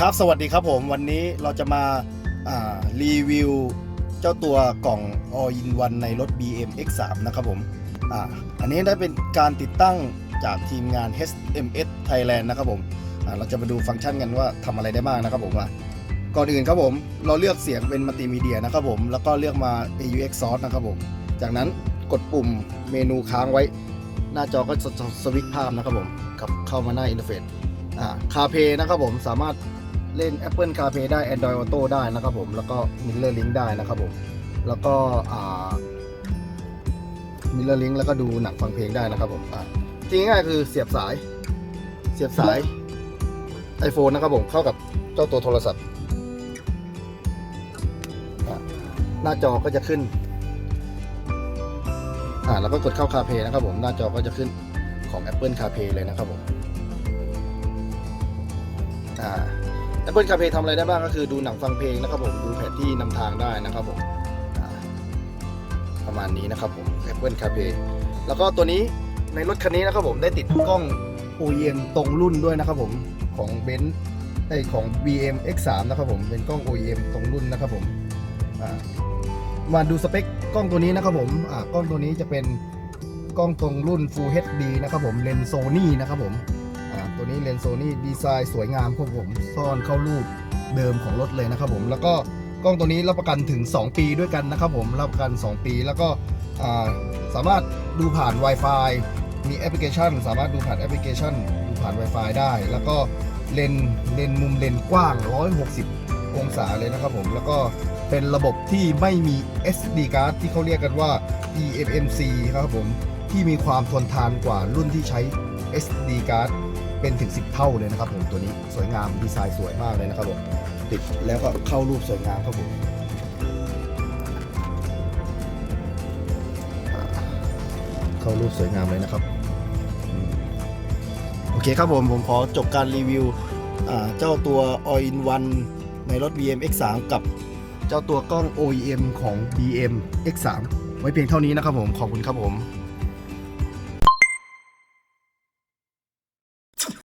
ครับสวัสดีครับผมวันนี้เราจะมาารีวิวเจ้าตัวกล่อง All in One ในรถ BM X3 นะครับผมออันนี้ได้เป็นการติดตั้งจากทีมงาน HMS Thailand นะครับผมเราจะมาดูฟังก์ชันกันว่าทำอะไรได้บ้างนะครับผมก่อนอื่นครับผมเราเลือกเสียงเป็นมัลติมีเดียนะครับผมแล้วก็เลือกมา AUX Source นะครับผมจากนั้นกดปุ่มเมนูค้างไว้ หน้าจอก็จะสวิตช์ภาพนะครับผมกับเข้ามาหน้าอินเทอร์เฟซอ่า CarPlay นะครับผมสามารถ เล่น Apple CarPlay ได้ Android Auto ได้นะครับผมแล้วก็ Mirror Link ได้นะครับผมแล้วก็อ่า Mirror Link แล้วก็ดูหนังฟังเพลงได้นะครับผมจริงง่ายคือเสียบสาย เสียบสาย iPhone นะครับผมเข้ากับเจ้าตัวโทรศัพท์ หน้าจอก็จะขึ้น อ่าแล้วก็กดเข้า CarPlay นะครับผมหน้าจอก็จะขึ้นของ Apple CarPlay เลยนะครับผม อ่า Apple CarPlay ทำอะไรได้บ้างก็คือดูหนังฟังเพลงนะครับผมดูแผนที่นำทางได้นะครับผมประมาณนี้นะครับผม Apple CarPlay แล้วก็ตัวนี้ในรถคันนี้นะครับผมได้ติดกล้อง OEM ตรงรุ่นด้วยนะครับผมของ b e n z ไอของ BM X3 นะครับผมเป็นกล้อง OEM ตรงรุ่นนะครับผมมาดูสเปคกล้องตัวนี้นะครับผมกล้องตัวนี้จะเป็นกล้องตรงรุ่น Full HD นะครับผมเลนส์โซนี่นะครับผม ตัวนี้เลนส์โซนี่ดีไซน์สวยงามครับผมซ่อนเข้ารูปเดิมของรถเลยนะครับผมแล้วก็กล้องตัวนี้รับประกันถึง 2 ปีด้วยกันนะครับผมรับประกัน 2 ปีแล้วก็สามารถดูผ่าน Wi-Fi มีแอปพลิเคชัน สามารถดูผ่านแอปพลิเคชัน ดูผ่าน Wi-Fi ได้ แล้วก็เลนเลนมุมเลนกว้าง 160 องศาเลยนะครับผมแล้วก็เป็นระบบที่ไม่มี SD card ที่เขาเรียกกันว่า eMMC ครับผมที่มีความทนทานกว่ารุ่นที่ใช้ SD card เป็นถึง 10 เท่าเลยนะครับผมตัวนี้สวยงามดีไซน์สวยมากเลยนะครับผมติดแล้วก็เข้ารูปสวยงามครับผมเข้ารูปสวยงามเลยนะครับโอเคครับผมผมขอจบการรีวิวเจ้าตัว All in One ในรถ BM X3 กับเจ้าตัวกล้อง OEM ของ BM X3 ไว้เพียงเท่านี้นะครับผมขอบคุณครับผม